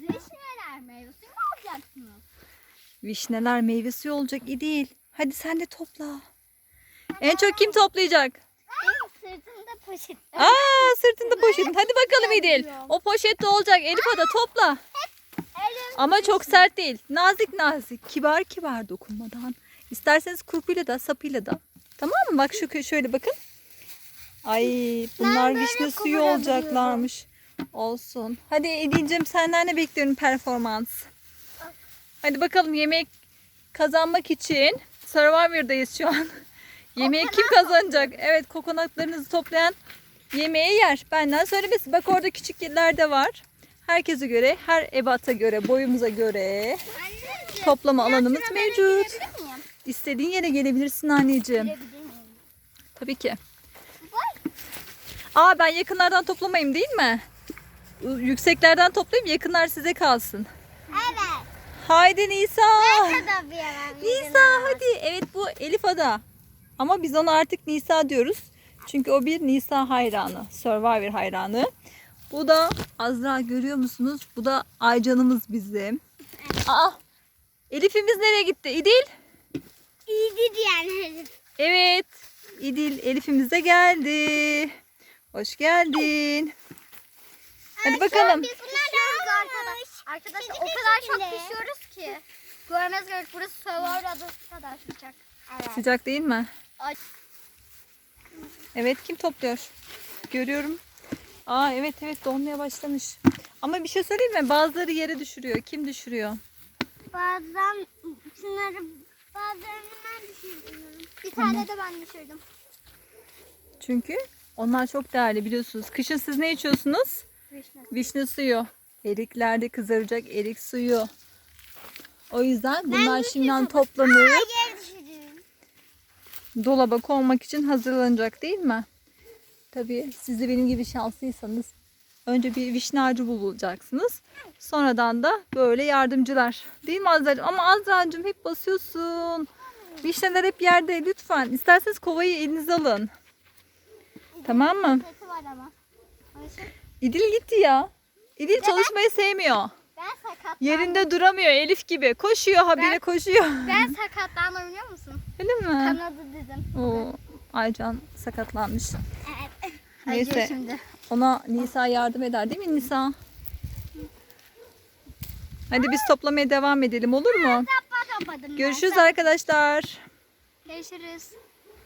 Vişneler meyvesi mi alacaksınız? Vişneler meyve suyu olacak İdil. Hadi sen de topla. En çok kim toplayacak? Benim sırtımda poşet. Aa sırtında poşetin. Hadi bakalım İdil. O poşette olacak. Elif Ada topla. Elim. Ama çok sert değil. Nazik nazik. Kibar kibar dokunmadan. İsterseniz kurpuyla da sapıyla da. Tamam mı? Bak şu şöyle bakın. Ay bunlar böyle vişne suyu kıvırabiliyorum. olacaklarmış. Olsun. Hadi Edil'cim senden ne bekliyorum performans? Hadi bakalım yemek kazanmak için Survivor'dayız şu an. Yemeği kim kazanacak? Evet kokonatlarınızı toplayan yemeği yer. Benden söylemesi. Bak orada küçük yerler de var. Herkese göre, her ebata göre, boyumuza göre toplama alanımız mevcut. İstediğin yere gelebilirsin anneciğim. Tabii ki. Aa ben yakınlardan toplamayayım değil mi? Yükseklerden toplayayım yakınlar size kalsın. Evet. Haydi Nisa. Nisa hadi. Evet bu Elif Ada. Ama biz ona artık Nisa diyoruz. Çünkü o bir Nisa hayranı. Survivor hayranı. Bu da Azra görüyor musunuz? Bu da Aycan'ımız bizim. Aa Elif'imiz nereye gitti? İdil? İyiydi diyenler. Evet. İdil Elif'imiz de geldi. Hoş geldin. Hadi bakalım. Biz arkadaşlar. Arkadaşlar o kadar çok pişiyoruz ki. Görmez gerek burası Survivor adası kadar sıcak. Evet. Sıcak değil mi? Ay. Evet kim topluyor? Görüyorum. Aa evet evet donmaya başlamış. Ama bir şey söyleyeyim mi? Bazıları yere düşürüyor. Kim düşürüyor? Bazen şunları bazılarını ben düşürdüm. Bir tane de ben düşürdüm. Çünkü onlar çok değerli biliyorsunuz. Kışın siz ne içiyorsunuz? Vişne. Vişne suyu. Eriklerde kızaracak erik suyu. O yüzden bunlar şimdiden toplanıp düşürdüm. dolaba konmak için hazırlanacak değil mi? Tabii siz de benim gibi şanslıysanız önce bir vişne ağacı bulacaksınız. Sonradan da böyle yardımcılar. Değil mi Azra'cığım? Ama Azra'cığım hep basıyorsun. Vişneler hep yerde lütfen. İsterseniz kovayı elinize alın. Tamam mı? Sesi var ama. Oysa İdil gitti ya. İdil çalışmayı sevmiyor. Ben sakatlandım. Yerinde duramıyor Elif gibi. Koşuyor habire Ben- koşuyor. Ben sakatlandım biliyor musun? Öyle mi? Kanadı dizim. Oo, Aycan sakatlanmış. Evet. Neyse. Acıyor şimdi. Ona Nisa yardım eder değil mi Nisa? Hadi biz toplamaya devam edelim olur mu? Ben. Görüşürüz arkadaşlar. Görüşürüz.